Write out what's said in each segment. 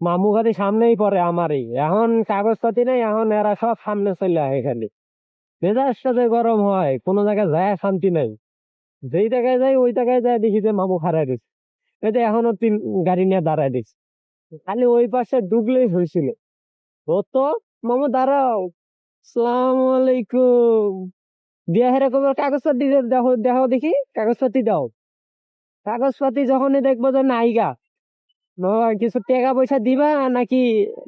মামু খালি সামনেই পড়ে আমারই। এখন কাগজপাতি নেই, এখন এরা সব সামনে চলে আয় খালি মেজাজটা যে গরম হয়, কোনো জায়গায় যায় শান্তি নাই। যেই জায়গায় যাই ওই জায়গায় যায় দেখি যে মামু খারাই দিচ্ছে এই এখনও তিন গাড়ি নিয়ে দাঁড়ায় দিচ্ছে খালি ওই পাশে ডুবলেই হয়েছিল। ও তো মামু, দাঁড়াও। সালাম আলাইকুম। দিয়া এরকম কাগজপাতি দেখো দেখো দেখি, কাগজপাতি দাও। কাগজপাতি যখনই দেখব যে নাইগা নয় কিছু টাকা পয়সা দিবা নাকি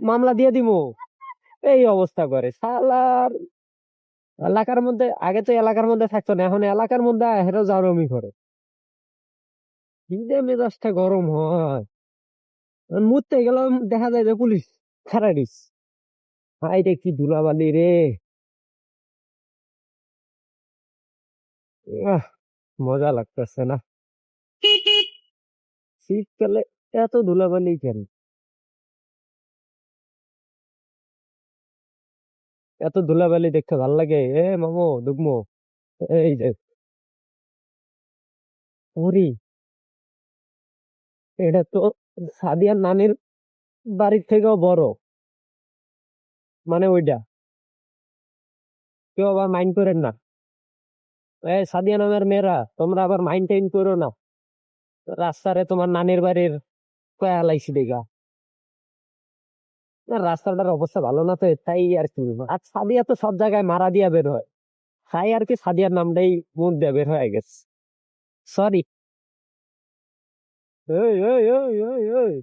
মামলা দিয়ে দিব এই অবস্থা করে। সালার এলাকার মধ্যে আগে তো এলাকার মধ্যে থাকতো না এখন এলাকার মধ্যে হেরো জারমি করে। যে মেজাজটা গরম হয়। মুততে গেলাম দেখা যায় যে পুলিশ খারাই দিস হাই রে কি ধুলাবালি রে। মজা লাগতেছে না। শীতকালে এত ধুলাবালি কেন? এত ধুলাবালি দেখতে ভালো লাগে? এ মামু দুগমো এই যে। ওরি! এটা তো সাদিয়ার নানির বাড়ির থেকেও বড়। মানে ওইটা। কেউ আবার মাইন্ড করেন না। এই সাদিয়া নামের মেয়েরা, তোমরা আবার মাইন্ড টাইন করো না। রাস্তারে তোমার নানির বাড়ির কয়া লাইছি রাস্তাটার অবস্থা ভালো না তো, তাই আর কি। আর সাদিয়া তো সব জায়গায় মারা দিয়া বের হয়। তাই আর কি সাদিয়ার নামটাই মুখ দিয়ে বের হয়ে গেছে। সরি ওই